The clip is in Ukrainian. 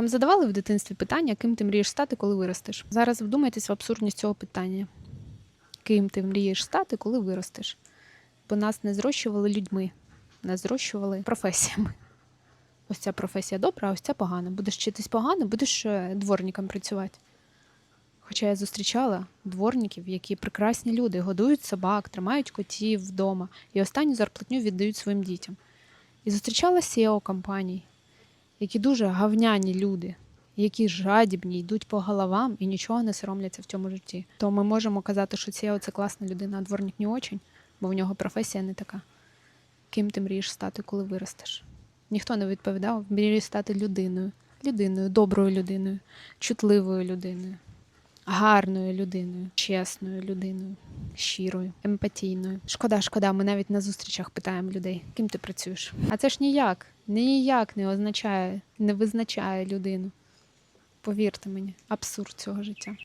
Вам задавали в дитинстві питання, ким ти мрієш стати, коли виростеш? Зараз вдумайтесь в абсурдність цього питання. Ким ти мрієш стати, коли виростеш? Бо нас не зрощували людьми, нас зрощували професіями. Ось ця професія добра, а ось ця погана. Будеш вчитись погано, будеш е, дворником працювати. Хоча я зустрічала дворників, які прекрасні люди, годують собак, тримають котів вдома і останню зарплатню віддають своїм дітям. І зустрічала SEO компаній, які дуже гавняні люди, які жадібні, йдуть по головам і нічого не соромляться в цьому житті. То ми можемо казати, що це класна людина, а дворник не очень, бо в нього професія не така. Ким ти мрієш стати, коли виростеш? Ніхто не відповідав, мрію стати людиною, людиною, доброю людиною, чутливою людиною, гарною людиною, чесною людиною, щирою, емпатійною. Шкода, шкода, ми навіть на зустрічах питаємо людей, ким ти працюєш. А це ж ніяк, ніяк не означає, не визначає людину. Повірте мені, абсурд цього життя.